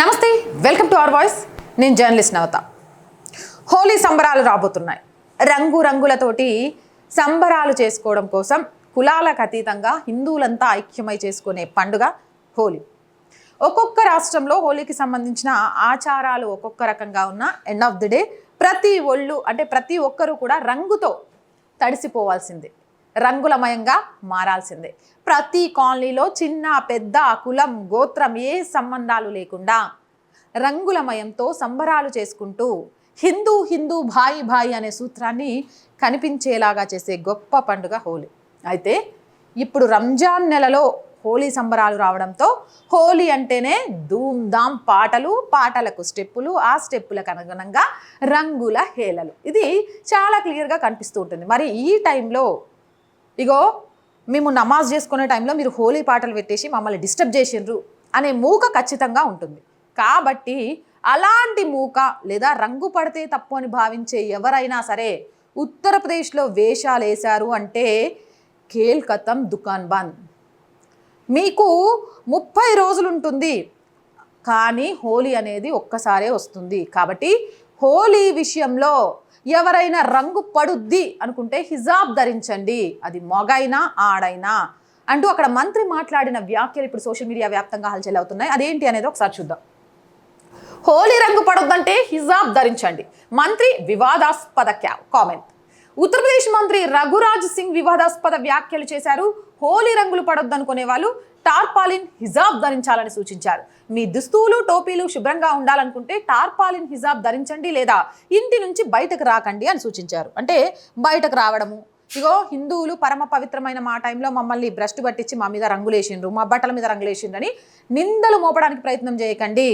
నమస్తే welcome to our voice. నేను journalist Navata. Holi సంబరాలు రాబోతున్నాయి. రంగు రంగులతోటి సంబరాలు చేసుకోవడం కోసం కులాలకు అతీతంగా హిందువులంతా ఐక్యమై చేసుకునే పండుగ హోలీ. ఒక్కొక్క రాష్ట్రంలో హోలీకి సంబంధించిన ఆచారాలు ఒక్కొక్క రకంగా ఉన్న ఎండ్ ఆఫ్ ది డే ప్రతి ఒళ్ళు అంటే ప్రతి ఒక్కరూ కూడా రంగుతో తడిసిపోవాల్సిందే. రంగులమయంగా మారాల్సిందే. ప్రతి కాలనీలో చిన్న పెద్ద కులం గోత్రం ఏ సంబంధాలు లేకుండా రంగులమయంతో సంబరాలు చేసుకుంటూ హిందూ హిందూ భాయి భాయి అనే సూత్రాన్ని కనిపించేలాగా చేసే గొప్ప పండుగ హోలీ. అయితే ఇప్పుడు రంజాన్ నెలలో హోలీ సంబరాలు రావడంతో హోలీ అంటేనే ధూమ్ధామ్ పాటలు పాటలకు స్టెప్పులు ఆ స్టెప్పులకు అనుగుణంగా రంగుల హేళలు. ఇది చాలా క్లియర్గా కనిపిస్తూ ఉంటుంది. మరి ఈ టైంలో ఇగో మేము నమాజ్ చేసుకునే టైంలో మీరు హోలీ పాటలు పెట్టేసి మమ్మల్ని డిస్టర్బ్ చేసిండ్రు అనే మూక ఖచ్చితంగా ఉంటుంది. కాబట్టి అలాంటి మూక లేదా రంగు పడితే తప్పు అని భావించే ఎవరైనా సరే ఉత్తరప్రదేశ్లో వేషాలు వేశారు అంటే కేల్కతం దుకాన్ బంద్. మీకు ముప్పై రోజులు ఉంటుంది. కానీ హోలీ అనేది ఒక్కసారే వస్తుంది. కాబట్టి హోలీ విషయంలో ఎవరైనా రంగు పడుద్ది అనుకుంటే హిజాబ్ ధరించండి. అది మొగైనా ఆడైనా. అంటూ అక్కడ మంత్రి మాట్లాడిన వ్యాఖ్యలు ఇప్పుడు సోషల్ మీడియా వ్యాప్తంగా హల్చల్ అవుతున్నాయి. అదేంటి అనేది ఒకసారి చూద్దాం. హోలీ రంగు పడొద్దంటే హిజాబ్ ధరించండి. మంత్రి వివాదాస్పద క్యా- కామెంట్. ఉత్తరప్రదేశ్ మంత్రి రఘురాజ్ సింగ్ వివాదాస్పద వ్యాఖ్యలు చేశారు. హోలీ రంగులు పడొద్దనుకునే వాళ్ళు టార్పాలిన్ హిజాబ్ ధరించాలని సూచించారు. మీ దుస్తువులు టోపీలు శుభ్రంగా ఉండాలనుకుంటే టార్పాలిన్ హిజాబ్ ధరించండి లేదా ఇంటి నుంచి బయటకు రాకండి అని సూచించారు. అంటే బయటకు రావడము. ఇగో హిందువులు పరమ పవిత్రమైన మా టైంలో మమ్మల్ని భ్రష్టు పట్టించి మా మీద రంగులేసిండ్రు మా బట్టల మీద రంగులేసిండ్రని నిందలు మోపడానికి ప్రయత్నం చేయకండి.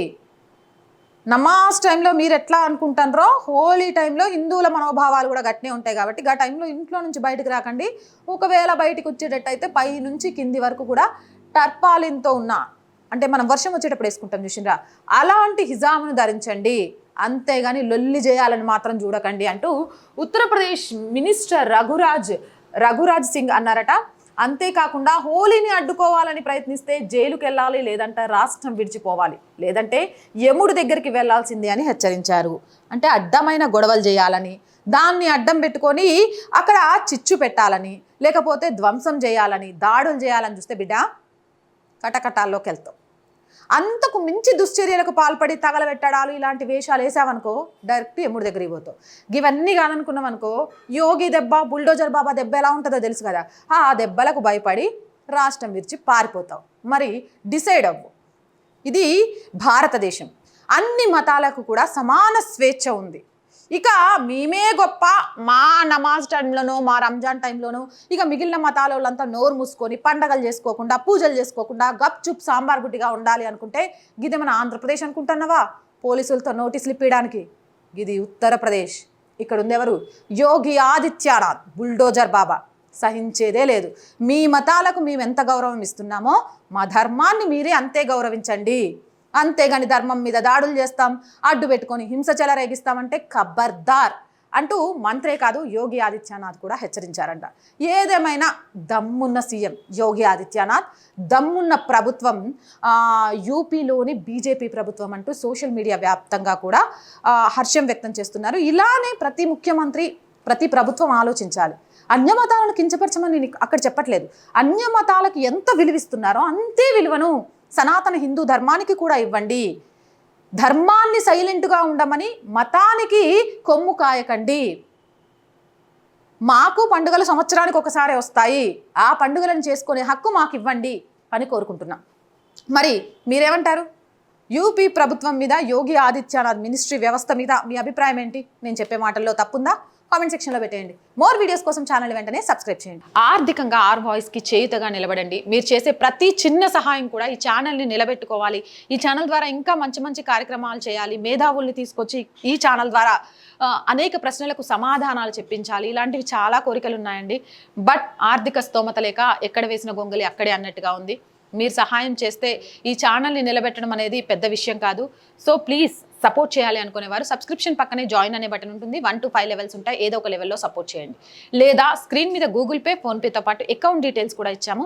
నమాజ్ టైంలో మీరు ఎట్లా అనుకుంటారో హోలీ టైంలో హిందువుల మనోభావాలు కూడా గట్నే ఉంటాయి కాబట్టి ఆ టైంలో ఇంట్లో నుంచి బయటకు రాకండి. ఒకవేళ బయటకు వచ్చేటట్టయితే పై నుంచి కింది వరకు కూడా టర్పాలిన్తో ఉన్న అంటే మనం వర్షం వచ్చేటప్పుడు వేసుకుంటాం చూసిండ్రా అలాంటి హిజామును ధరించండి. అంతేగాని లొల్లి చేయాలని మాత్రం చూడకండి అంటూ ఉత్తరప్రదేశ్ మినిస్టర్ రఘురాజ్ రఘురాజ్ సింగ్ అన్నారట. అంతేకాకుండా హోలీని అడ్డుకోవాలని ప్రయత్నిస్తే జైలుకి వెళ్ళాలి లేదంటే రాష్ట్రం విడిచిపోవాలి. లేదంటే యముడి దగ్గరికి వెళ్ళాల్సిందే అని హెచ్చరించారు. అంటే అడ్డమైన గొడవలు చేయాలని దాన్ని అడ్డం పెట్టుకొని అక్కడ చిచ్చు పెట్టాలని లేకపోతే ధ్వంసం చేయాలని దాడులు చేయాలని చూస్తే బిడ్డ కటకటాల్లోకి వెళ్తాం అంతకు మించి దుశ్చర్యలకు పాల్పడి తగలబెట్టడాలు ఇలాంటి వేషాలు వేసావనుకో డైరెక్ట్ ఎముడి దగ్గరికి పోతావు. ఇవన్నీ కాదనుకున్నాం అనుకో యోగి దెబ్బ బుల్డోజర్ బాబా దెబ్బ ఎలా ఉంటుందో తెలుసు కదా? ఆ దెబ్బలకు భయపడి రాష్ట్రం విరిచి పారిపోతావు. మరి డిసైడ్ అవ్వు. ఇది భారతదేశం. అన్ని మతాలకు కూడా సమాన స్వేచ్ఛ ఉంది. ఇక మేమే గొప్ప మా నమాజ్ టైంలోనో మా రంజాన్ టైంలోనో ఇక మిగిలిన మతాల వాళ్ళంతా నోరు మూసుకొని పండగలు చేసుకోకుండా పూజలు చేసుకోకుండా గప్చుప్ సాంబార్ గుడ్డిగా ఉండాలి అనుకుంటే గిది మన ఆంధ్రప్రదేశ్ అనుకుంటున్నావా? పోలీసులతో నోటీసులు ఇప్పించడానికి ఇది ఉత్తరప్రదేశ్. ఇక్కడ ఉంది ఎవరు? యోగి ఆదిత్యానాథ్ బుల్డోజర్ బాబా. సహించేదే లేదు. మీ మతాలకు మేము ఎంత గౌరవం ఇస్తున్నామో మా ధర్మాన్ని మీరే అంతే గౌరవించండి. అంతేగాని ధర్మం మీద దాడులు చేస్తాం అడ్డు పెట్టుకొని హింస చెలరేగిస్తామంటే ఖబర్దార్ అంటూ మంత్రే కాదు యోగి ఆదిత్యనాథ్ కూడా హెచ్చరించారంట. ఏదేమైనా దమ్మున్న సీఎం యోగి ఆదిత్యనాథ్ దమ్మున్న ప్రభుత్వం యూపీలోని బీజేపీ ప్రభుత్వం అంటూ సోషల్ మీడియా వ్యాప్తంగా కూడా హర్షం వ్యక్తం చేస్తున్నారు. ఇలానే ప్రతి ముఖ్యమంత్రి ప్రతి ప్రభుత్వం ఆలోచించాలి. అన్యమతాలను కించపరచమని నేను అక్కడ చెప్పట్లేదు. అన్యమతాలకు ఎంత విలువిస్తున్నారో అంతే విలువను సనాతన హిందూ ధర్మానికి కూడా ఇవ్వండి. ధర్మాన్ని సైలెంట్గా ఉండమని మతానికి కొమ్ము కాయకండి. మాకు పండుగలు సంవత్సరానికి ఒకసారి వస్తాయి. ఆ పండుగలను చేసుకునే హక్కు మాకు ఇవ్వండి అని కోరుకుంటున్నాం. మరి మీరేమంటారు? యూపీ ప్రభుత్వం మీద యోగి ఆదిత్యనాథ్ మినిస్ట్రీ వ్యవస్థ మీద మీ అభిప్రాయం ఏంటి? నేను చెప్పే మాటల్లో తప్పుందా? కామెంట్ సెక్షన్లో పెట్టేయండి. మోర్ వీడియోస్ కోసం ఛానల్ వెంటనే సబ్స్క్రైబ్ చేయండి. ఆర్థికంగా ఆర్ వాయిస్కి చేయుతగా నిలబడండి. మీరు చేసే ప్రతి చిన్న సహాయం కూడా ఈ ఛానల్ని నిలబెట్టుకోవాలి. ఈ ఛానల్ ద్వారా ఇంకా మంచి మంచి కార్యక్రమాలు చేయాలి. మేధావుల్ని తీసుకొచ్చి ఈ ఛానల్ ద్వారా అనేక ప్రశ్నలకు సమాధానాలు చెప్పించాలి. ఇలాంటివి చాలా కోరికలు ఉన్నాయండి. బట్ ఆర్థిక స్తోమత లేక ఎక్కడ వేసిన గొంగలి అక్కడే అన్నట్టుగా ఉంది. మీరు సహాయం చేస్తే ఈ ఛానల్ని నిలబెట్టడం అనేది పెద్ద విషయం కాదు. సో ప్లీజ్ సపోర్ట్ చేయాలి అనుకునేవారు. సబ్స్క్రిప్షన్ పక్కనే జాయిన్ అనే బటన్ ఉంటుంది. వన్ టు ఫైవ్ లెవెల్స్ ఉంటాయి. ఏదో ఒక లెవెల్లో సపోర్ట్ చేయండి. లేదా స్క్రీన్ మీద గూగుల్ పే ఫోన్పేతో పాటు అకౌంట్ డీటెయిల్స్ కూడా ఇచ్చాము.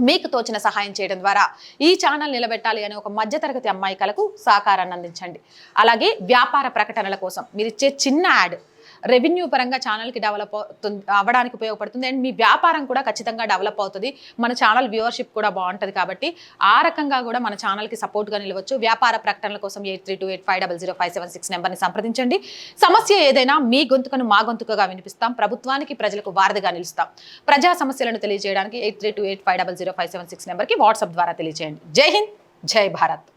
మీకు తోచిన సహాయం చేయడం ద్వారా ఈ ఛానల్ నిలబెట్టాలి అనే ఒక మధ్యతరగతి అమ్మాయికలకు సహకారాన్ని అందించండి. అలాగే వ్యాపార ప్రకటనల కోసం మీరు ఇచ్చే చిన్న యాడ్ రెవెన్యూ పరంగా ఛానల్కి డెవలప్ అవుతుంది అవ్వడానికి ఉపయోగపడుతుంది. అండ్ మీ వ్యాపారం కూడా ఖచ్చితంగా డెవలప్ అవుతుంది. మన ఛానల్ వ్యూవర్షిప్ కూడా బాగుంటుంది కాబట్టి ఆ రకంగా కూడా మన ఛానల్కి సపోర్ట్గా నిలవచ్చు. వ్యాపార ప్రకటనల కోసం eight three two eight five double zero five seven six నెంబర్ని సంప్రదించండి. సమస్య ఏదైనా మీ గొంతుకను మా గొంతుకగా వినిపిస్తాం. ప్రభుత్వానికి ప్రజలకు వారధిగా నిలుస్తాం. ప్రజా సమస్యలను తెలియజేయడానికి eight three two eight five double zero five seven six నెంబర్కి వాట్సాప్ ద్వారా తెలియజేయండి. జై హింద్ జై భారత్.